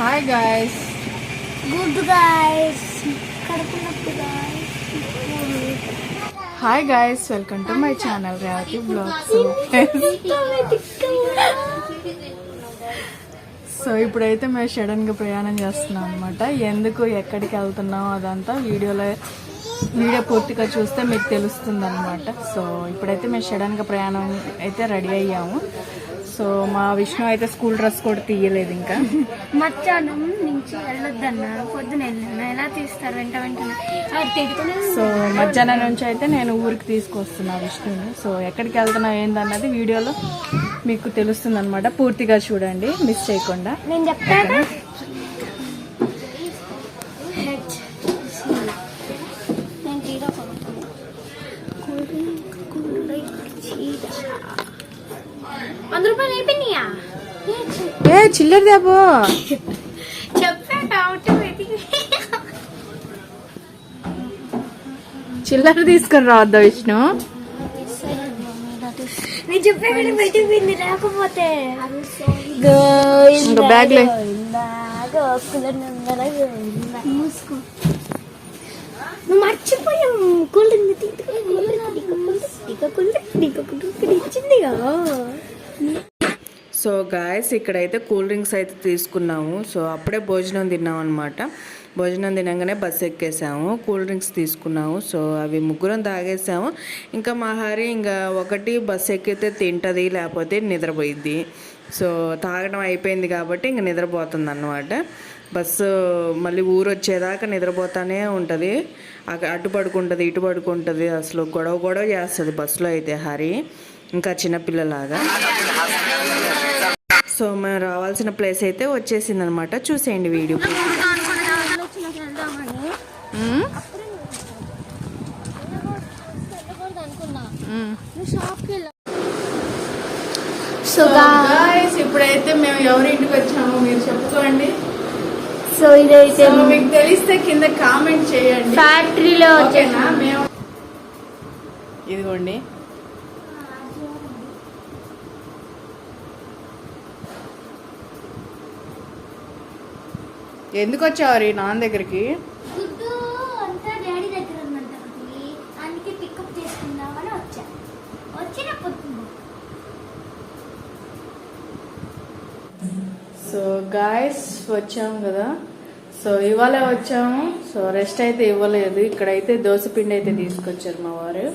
Hi guys good guys hi guys welcome to my channel Revathi blogs so ఇప్పుడైతే మేము సడన్గా ప్రయాణం చేస్తున్నాం అనమాట ఎందుకు ఎక్కడికి వెళ్తున్నాం అదంతా వీడియోలో వీడియో పూర్తిగా చూస్తే మీకు తెలుస్తుంది అనమాట సో ఇప్పుడైతే మేము సడన్గా ప్రయాణం అయితే రెడీ అయ్యాము. సో మా విష్ణు అయితే స్కూల్ డ్రెస్ కూడా తీయలేదు ఇంకా. మధ్యాహ్నం నుంచి వెళ్ళొద్దన్నారు పొద్దున వెళ్ళాను. ఎలా తీస్తారు? వెంట వెంటనే. సో మధ్యాహ్నం నుంచి అయితే నేను ఊరికి తీసుకొస్తున్నా విష్ణుని. సో ఎక్కడికి వెళ్తున్నా ఏందన్నది వీడియోలో మీకు తెలుస్తుంది అనమాట పూర్తిగా చూడండి. మిస్ చేయకుండా. నేను చెప్తాను. నేను తీరా కొనుక్కున్నా కూల్ డ్రింక్ కూల్ డ్రింక్ చీర వంద రూపాయలు అయిపోయినాయా? ఏ చిల్లర దేబో. చిల్లర తీసుకొని రావద్దా విష్ణు. నేను చెప్పాక పెట్టిపోయింది లేకపోతే. ఇంకా బ్యాగ్ నువ్వు మర్చిపోయావు కూల్ డ్రింక్ ఇచ్చింది కదా సో గాయస్ ఇక్కడైతే కూల్ డ్రింక్స్ అయితే తీసుకున్నాము. సో అప్పుడే భోజనం తిన్నాం అనమాట భోజనం తినగానే బస్సు ఎక్కేసాము. కూల్ డ్రింక్స్ తీసుకున్నాము. సో అవి ముగ్గురం తాగేసాము. ఇంకా మా హరి ఇంకా ఒకటి బస్సు ఎక్కితే తింటుంది లేకపోతే నిద్రపోయిద్ది. సో తాగడం అయిపోయింది కాబట్టి ఇంక నిద్రపోతుంది అన్నమాట బస్సు మళ్ళీ ఊరు వచ్చేదాకా నిద్రపోతానే ఉంటుంది. అటు పడుకుంటుంది ఇటు పడుకుంటుంది. అసలు గొడవ గొడవ చేస్తుంది బస్సులో అయితే హరి. ఇంకా చిన్నపిల్లలాగా సో మేము రావాల్సిన ప్లేస్ అయితే వచ్చేసింది అనమాట చూసేయండి వీడియో. సో ఇప్పుడైతే మేము ఎవరి ఇంటికి వచ్చామో మీరు చెప్పుకోండి. సో ఇదైతే మీకు తెలిస్తే కింద కామెంట్ చేయండి. ఫ్యాక్టరీలో ఓకేనా? మేము ఇదిగోండి. ఎందుకు వచ్చావు ఈ నాన్న దగ్గరికి? సో గాయస్ వచ్చాము కదా. సో ఇవాళ వచ్చాము. సో రెస్ట్ అయితే ఇవ్వలేదు. ఇక్కడైతే దోశ పిండి అయితే తీసుకొచ్చారు మా వారు.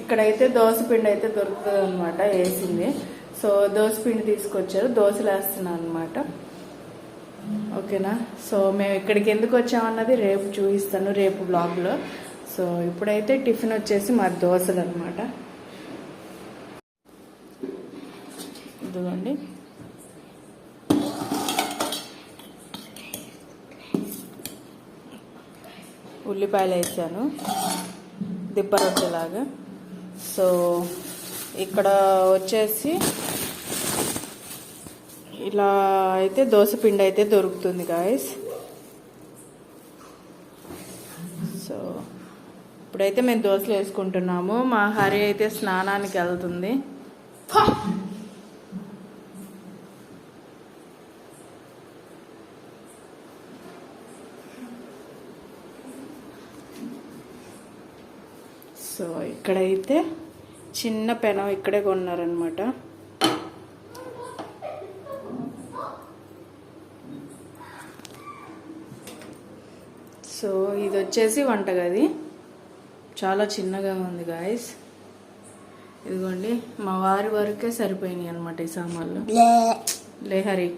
ఇక్కడైతే పిండి అయితే దొరుకుతుంది అనమాట వేసింది. సో దోశ పిండి తీసుకొచ్చారు. దోశలు వేస్తున్నాను అనమాట ఓకేనా? సో మేము ఇక్కడికి ఎందుకు వచ్చామన్నది రేపు చూపిస్తాను రేపు బ్లాగ్లో సో ఇప్పుడైతే టిఫిన్ వచ్చేసి మా దోశలు అనమాట ఇదిగోండి. ఉల్లిపాయలు వేసాను. దిబ్బ రొట్టెలాగా. సో ఇక్కడ వచ్చేసి ఇలా అయితే దోశ పిండి అయితే దొరుకుతుంది గాయస్ సో ఇప్పుడైతే మేము దోశలు వేసుకుంటున్నాము. మా హరి అయితే స్నానానికి వెళ్తుంది. సో ఇక్కడైతే చిన్న పెనం ఇక్కడే కొన్నారనమాట సో ఇది వచ్చేసి వంటగది. చాలా చిన్నగా ఉంది గాయస్ ఇదిగోండి మా వారి వరకే సరిపోయినాయి అనమాట ఈ సామాన్లు. లే. హరి.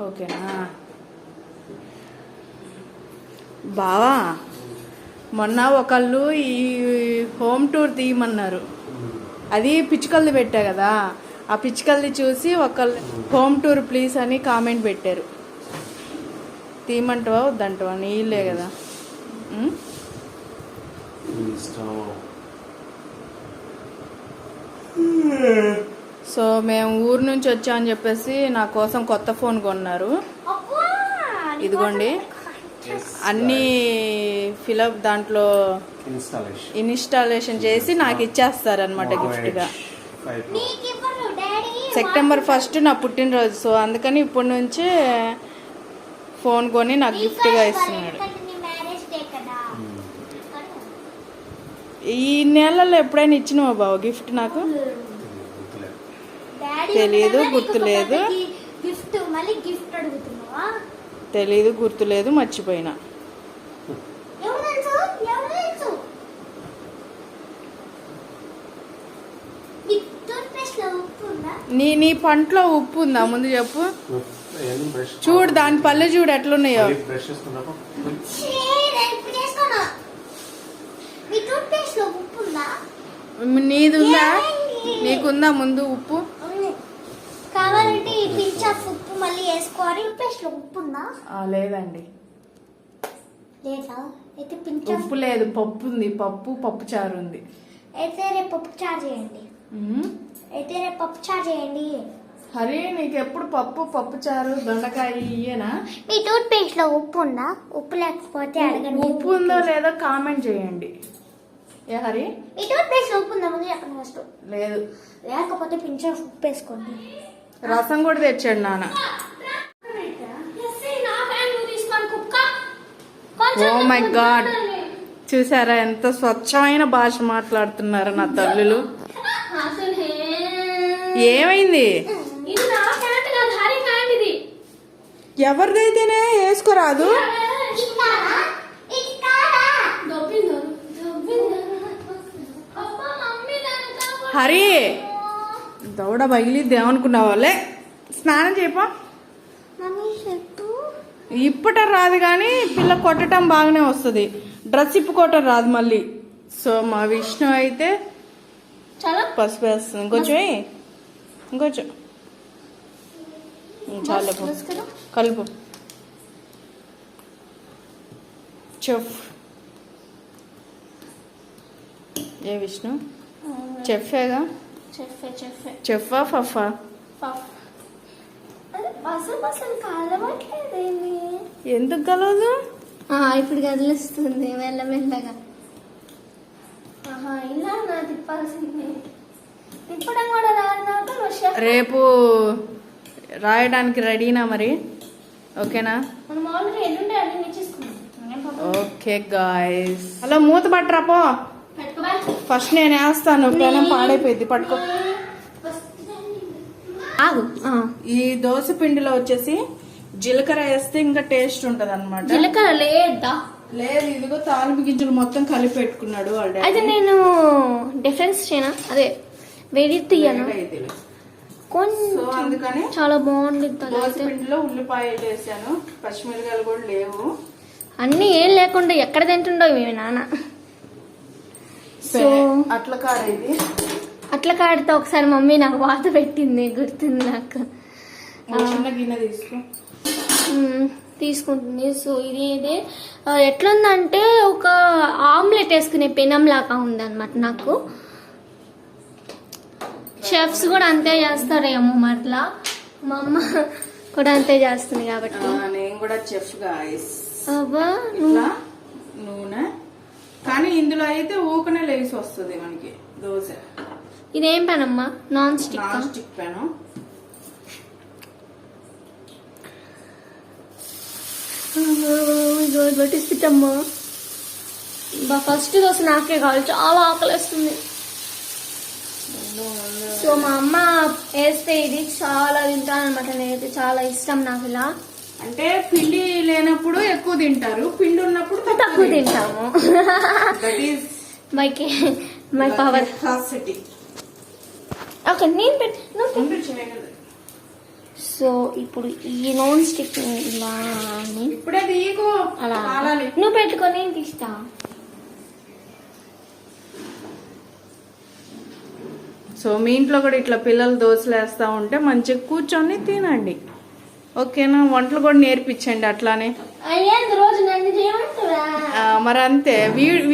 ఓకేనా? బావా మొన్న ఒకళ్ళు ఈ హోమ్ టూర్ తీయమన్నారు. అది పిచ్చుకల్ది పెట్టా కదా. ఆ పిచ్చుకల్ది చూసి ఒకళ్ళు హోమ్ టూర్ ప్లీజ్ అని కామెంట్ పెట్టారు. తీయమంటావా వద్దంటావా? నీళ్ళే కదా? సో మేము ఊరు నుంచి వచ్చామని చెప్పేసి నా కోసం కొత్త ఫోన్ కొన్నారు. ఇదిగోండి. అన్ని ఫిలప్ దాంట్లో ఇన్స్టాలేషన్ ఇన్స్టాలేషన్ చేసి నాకు ఇచ్చేస్తారు అనమాట గిఫ్ట్గా ఫైవ్ నీకు ఇవ్వరు డాడీ సెప్టెంబర్ ఫస్ట్ నా పుట్టినరోజు. సో అందుకని ఇప్పటి నుంచి ఫోన్ కొని నాకు గిఫ్ట్గా ఇస్తున్నాడు. ఈ నెలలో ఎప్పుడైనా ఇచ్చినావా బావ గిఫ్ట్ నాకు? తెలీదు, గుర్తులేదు. గిఫ్ట్ మళ్ళీ గిఫ్ట్ అడుగుతున్నావా? తెలీదు గుర్తులేదు మర్చిపోయినా. నీ నీ నీ పంటలో ఉప్పు ఉందా? ముందు చెప్పు. చూడు దాని పళ్ళు చూడు ఎట్లున్నాయో. నీది ఉందా? నీకుందా ముందు ఉప్పు. కావాలంటే ఈ పించ్ ఆఫ్ ఉప్పు మళ్ళీ వేసుకోవాలి. టూత్ పేస్ట్లో ఉప్పు ఉందా? ఆ, లేదండి. లేదా? అయితే పించ్ ఉప్పు లేదు. పప్పు ఉంది. పప్పు పప్పు చారు ఉంది. అయితే రేపు పప్పు చారు చేయండి. అయితే రేపు పప్పు చారు చేయండి. హరి నీకు ఎప్పుడు పప్పు పప్పు చారు దొండకాయ ఇయ్యేనా? మీ టూత్ పేస్ట్లో ఉప్పు ఉందా? ఉప్పు లేకపోతే అడగండి. ఉప్పు ఉందో లేదో కామెంట్ చేయండి. ఏ హరి? మీ టూత్ పేస్ట్లో ఉప్పు ఉందా? ముందు చెప్పండి ఫస్ట్ లేదు. లేకపోతే పించ్ ఆఫ్ ఉప్పు వేసుకోండి. రసం కూడా తెచ్చాడు నాన్న. ఓ మై గాడ్ చూసారా ఎంత స్వచ్ఛమైన భాష మాట్లాడుతున్నారు నా తల్లులు. ఏమైంది? ఎవరిదైతేనే వేసుకోరాదు. హరి దౌడ పగిలిద్ది ఏమనుకున్నావా లే స్నానం చేయపా. ఇప్పట రాదు కానీ పిల్ల కొట్టడం బాగానే వస్తుంది. డ్రెస్ ఇప్పుకోవటం రాదు మళ్ళీ. సో మా విష్ణు అయితే చాలా. పసుపు వేస్తుంది ఇంకొంచెం. ఇంకొంచెం చాలు. కలుపు. చెఫ్. ఏ విష్ణు? చెఫేగా? చెఫా ఫఫా? ఎందుకు కలవదు? ఇప్పుడు కదిలిస్తుంది మెల్లమెల్లగా ఇలా నా తిప్పాల్సింది. తిప్పడం కూడా రాదు నాకు రష్యా రేపు రాయడానికి రెడీనా మరి? ఓకేనా. Okay guys. హలో మూత పట్టరా పో? ఫస్ట్ నేను వేస్తాను పెనం పాడైపోయింది పట్టుకో. ఈ దోశ పిండిలో వచ్చేసి జీలకర్ర వేస్తే ఇంకా టేస్ట్ ఉంటది అనమాట జీలకర్ర లేదా? లేదు ఇదిగో తాలింపు గింజలు మొత్తం కలిపి పెట్టుకున్నాడు వాళ్ళ అయితే నేను డిఫరెన్స్ చేయనా? అదే వేడి తీయను. కొంచెం అందుకని చాలా బాగుంది పిండిలో ఉల్లిపాయలు వేసాను. పచ్చిమిరకాయలు కూడా లేవు. అన్ని ఏం లేకుండా ఎక్కడ తింటుండో మీ నాన్న. సో అట్ల కార ఇది. అట్లా కాడితే ఒకసారి మమ్మీ నాకు వాత పెట్టింది గుర్తుంది నాకు. తీసుకుంటుంది. సో ఇది ఇది. ఎట్లుందంటే ఒక ఆమ్లెట్ వేసుకునే పెనం లాగా ఉందన్నమాట నాకు. షెఫ్స్ కూడా అంతే చేస్తారేమో మరలా. మా అమ్మ కూడా అంతే చేస్తుంది కాబట్టి. నేను కూడా చెఫ్ గాయస్ అబ్బా ఇట్లా నూనె. కానీ ఇందులో అయితే ఊకనే లేసి వస్తుంది మనకి దోశ. ఇదేం పెనమ్మా? నాన్ స్టిక్ నాన్ స్టిక్ పెను పట్టిస్తమ్మా ఫస్ట్ దోశ నాకే కావాలి. చాలా ఆకలిస్తుంది. సో మా అమ్మ వేస్తే ఇది చాలా తింటాను అనమాట నేనైతే చాలా ఇష్టం నాకు ఇలా. అంటే పిండి లేనప్పుడు ఎక్కువ తింటారు పిండి ఉన్నప్పుడు తక్కువ తింటాము. My my power. ఓకే నేను పెట్టి సో ఇప్పుడు ఈ నాన్ స్టిక్ ఇలా ఇప్పుడే తీయకు అలా. నువ్వు పెట్టుకొని తీస్తా. సో మీ ఇంట్లో కూడా ఇట్లా పిల్లలు దోశలు వేస్తా ఉంటే మంచిగా కూర్చొని తినండి. ఓకేనా? వంటలు కూడా నేర్పించండి అట్లానే. మరి అంతే.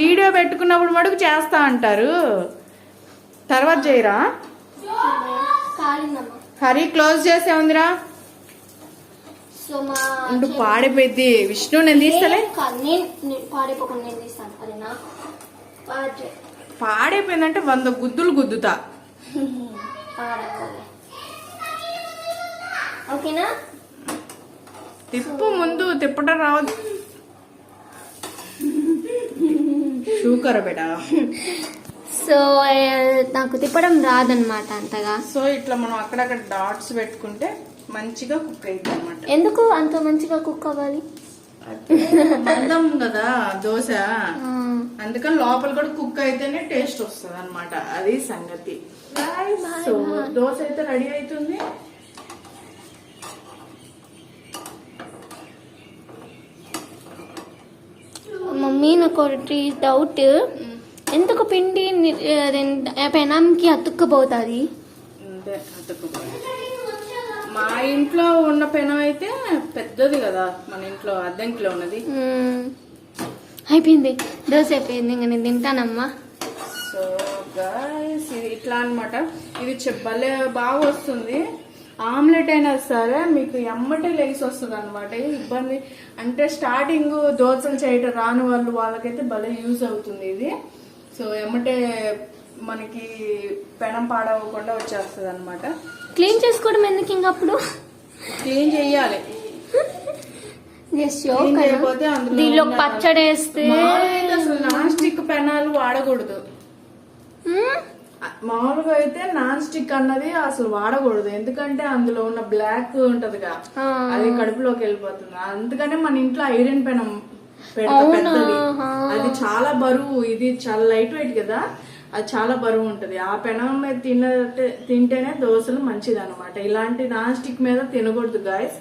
వీడియో పెట్టుకున్నప్పుడు మటుకు చేస్తా అంటారు. తర్వాత చేయరా? హరి క్లోజ్ చేసే ఉందిరా. ఉండు పాడిపోయింది విష్ణు నేను తీస్తలే. పాడైపోయిందంటే వంద గుద్దులు గుద్దుతా. ఓకేనా? తిప్పు ముందు తిప్పటం రావద్దు. షూకర్ బేటా? సో నాకు తిప్పడం రాదనమాట అంతగా. సో ఇట్లా మనం అక్కడక్కడ డాట్స్ పెట్టుకుంటే మంచిగా కుక్ అయింది అనమాట ఎందుకు అంత మంచిగా కుక్ అవ్వాలి? మందం కదా దోశ. అందుకని లోపల కూడా కుక్ అయితేనే టేస్ట్ వస్తుంది అనమాట అది సంగతి. సో దోశ అయితే రెడీ అవుతుంది. మమ్మీ నాకు ఒకటి డౌట్ ఎందుకు పిండి పెనంకి అతుక్కుపోతుంది. మా ఇంట్లో ఉన్న పెనం అయితే పెద్దది కదా మన ఇంట్లో అద్దెంకిలో ఉన్నది. అయిపోయింది. దోశ అయిపోయింది ఇంకా నేను తింటానమ్మా. సో గాయస్ ఇది ఇట్లా అన్నమాట. ఇది భలే బాగా వస్తుంది. ఆమ్లెట్ అయినా సరే మీకు ఎమ్మటే లేసి వస్తుంది అనమాట ఇబ్బంది. అంటే స్టార్టింగ్ దోశలు చేయటం రాని వాళ్ళు వాళ్ళకైతే భలే యూజ్ అవుతుంది ఇది. సో ఎమ్మటే మనకి పెనం పాడవకుండా వచ్చేస్తుంది అనమాట క్లీన్ చేసుకోవడం ఎందుకు ఇంక అప్పుడు? క్లీన్. అందులో దీనిలో పచ్చడి వేస్తే? అసలు నాన్ స్టిక్ పెనాలు వాడకూడదు. మామూలుగా అయితే నాన్ స్టిక్ అన్నది అసలు వాడకూడదు. ఎందుకంటే అందులో ఉన్న బ్లాక్ ఉంటదిగా. అది కడుపులోకి వెళ్ళిపోతుంది. అందుకనే మన ఇంట్లో ఐరన్ పెనం? పెద్దది. అది చాలా బరువు. ఇది చాలా లైట్ వెయిట్ కదా. అది చాలా బరువు ఉంటది. ఆ పెనం మీద తిన్న తింటేనే దోశలు మంచిది అనమాట ఇలాంటి నాన్ స్టిక్ మీద తినకూడదు గాయస్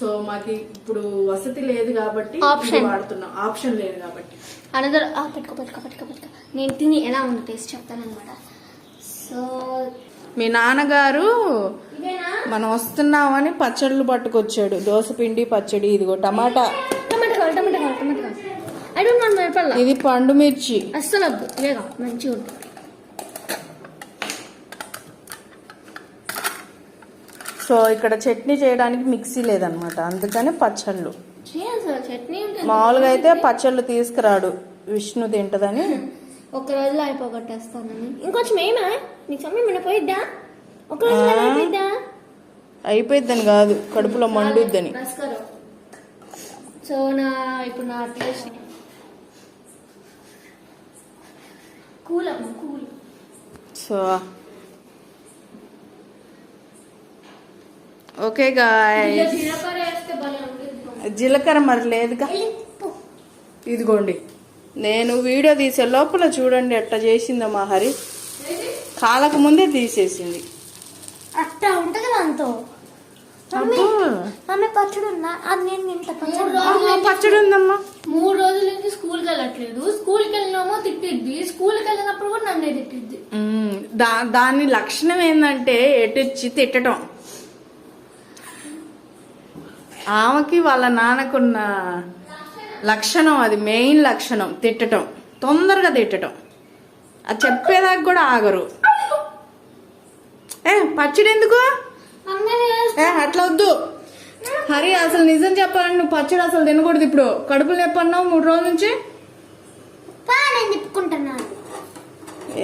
సో మాకు ఇప్పుడు వసతి లేదు కాబట్టి. వాడుతున్నాం. ఆప్షన్ లేదు కాబట్టి. అనదర్ పెట్టుకో పెట్టుకో పెట్టుకో పెట్టుకో. నేను తిని ఎలా ఉంది టేస్ట్ చెప్తాను అనమాట సో మీ నాన్నగారు మనం వస్తున్నామని పచ్చళ్ళు పట్టుకొచ్చాడు. దోశ పిండి పచ్చడి ఇదిగో టమాటా. ఇది పండు మిర్చి. అస్సలు మంచిగా ఉంటుంది సో ఇక్కడ చట్నీ చేయడానికి మిక్సీ లేదనమాట. అందుకని పచ్చళ్ళు. మామూలుగా అయితే పచ్చళ్ళు తీసుకురాడు. విష్ణు తింటదని. ఒక రోజులో అయిపోగొట్టేస్తానని. ఇంకొంచెం ఏమా? నీకు సమయం ఏమైనా పోయిద్దా ఒక రోజులో అయిపోయిద్దా? అయిపోయిద్దని కాదు కడుపులో మండుద్దని. సో నా ఇప్పుడు నా టేస్ట్ కూల్ అమ్మ కూల్. సో ఓకే జీలకర్ర మరి లేదుగా. ఇదిగోండి. నేను వీడియో తీసే లోపల చూడండి ఎట్లా చేసిందో మా హరి. కాలక ముందే తీసేసింది. అట్టా ఉంటది దాంతో పచ్చడి ఉందా అది నేను పచ్చడి. ఉందమ్మా మూడు రోజుల నుంచి స్కూల్కి వెళ్ళట్లేదు. స్కూల్కి వెళ్ళినామో తిట్టిద్ది. స్కూల్కి వెళ్ళినప్పుడు కూడా నన్నే తిట్టిద్ది. దా దాని లక్షణం ఏంటంటే ఎటుచ్చి తిట్టడం. ఆమెకి వాళ్ళ నాన్నకున్న లక్షణం అది మెయిన్ లక్షణం. తిట్టడం తొందరగా తిట్టడం అది చెప్పేదాకా కూడా ఆగరు. ఏ పచ్చడి ఎందుకు? ఏ అట్లా వద్దు. హరి అసలు నిజం చెప్పాలంటే నువ్వు పచ్చడి అసలు తినకూడదు ఇప్పుడు. కడుపులు నొప్పి అన్నావు మూడు రోజుల నుంచి?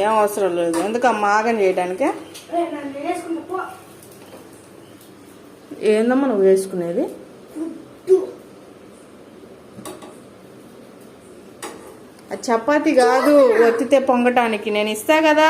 ఏం అవసరం లేదు. ఎందుకు మాగం చేయడానికే ఏందమ్మా నువ్వు వేసుకునేది? చపాతి కాదు ఒత్తితే పొంగటానికి. నేను ఇస్తా కదా.